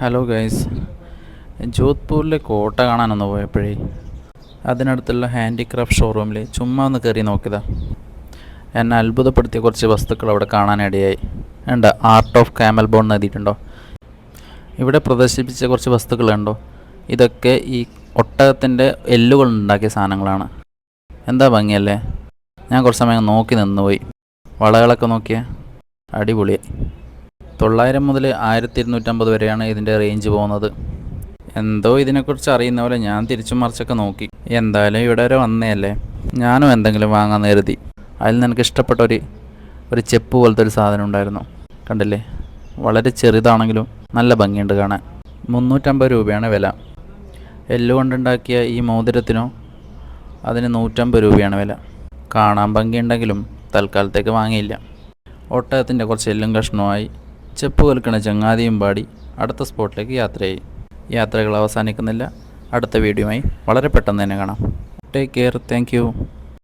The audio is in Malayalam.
ഹലോ ഗൈസ് ജോധ്പൂരിലെ കോട്ട കാണാനൊന്ന് പോയപ്പോഴേ അതിനടുത്തുള്ള ഹാൻഡിക്രാഫ്റ്റ് ഷോറൂമിൽ ചുമ്മാ ഒന്ന് കയറി നോക്കിയതാ. എന്നെ അത്ഭുതപ്പെടുത്തിയ കുറച്ച് വസ്തുക്കൾ അവിടെ കാണാനിടയായി ഉണ്ട് ആർട്ട് ഓഫ് കാമൽ ബോൺ എഴുതിയിട്ടുണ്ടോ? ഇവിടെ പ്രദർശിപ്പിച്ച കുറച്ച് വസ്തുക്കളുണ്ടോ ഇതൊക്കെ ഈ ഒട്ടകത്തിന്റെ എല്ലുകൾ ഉണ്ടാക്കിയ സാധനങ്ങളാണ്. എന്താ ഭംഗിയല്ലേ? ഞാൻ കുറച്ച് സമയം നോക്കി നിന്നുപോയി. വളകളൊക്കെ നോക്കിയാൽ അടിപൊളിയായി. തൊള്ളായിരം മുതൽ ആയിരത്തി ഇരുന്നൂറ്റമ്പത് വരെയാണ് ഇതിന്റെ റേഞ്ച് പോകുന്നത്. എന്തോ ഇതിനെക്കുറിച്ച് അറിയുന്ന പോലെ ഞാൻ തിരിച്ചും മറിച്ചൊക്കെ നോക്കി. എന്തായാലും ഇവിടെ വരെ വന്നതല്ലേ? ഞാനും എന്തെങ്കിലും വാങ്ങാൻ കരുതി. അതിൽ നിനക്ക് ഇഷ്ടപ്പെട്ട ഒരു ഒരു ചെപ്പ് പോലത്തെ ഒരു സാധനം ഉണ്ടായിരുന്നു. കണ്ടില്ലേ? വളരെ ചെറുതാണെങ്കിലും നല്ല ഭംഗിയുണ്ട് കാണാൻ. മുന്നൂറ്റമ്പത് രൂപയാണ് വില. എല്ലു കൊണ്ടുണ്ടാക്കിയ ഈ മോതിരത്തിനോ അതിന് നൂറ്റമ്പത് രൂപയാണ് വില. കാണാൻ ഭംഗിയുണ്ടെങ്കിലും തൽക്കാലത്തേക്ക് വാങ്ങിയില്ല. ഒട്ടകത്തിന്റെ കുറച്ച് എല്ലും കഷ്ണമായി ചെപ്പ് കൽക്കണ ചങ്ങാതിയും പാടി അടുത്ത സ്പോട്ടിലേക്ക് യാത്രയായി. യാത്രകൾ അവസാനിക്കുന്നില്ല. അടുത്ത വീഡിയോയുമായി വളരെ പെട്ടെന്ന് തന്നെ കാണാം. Take care thank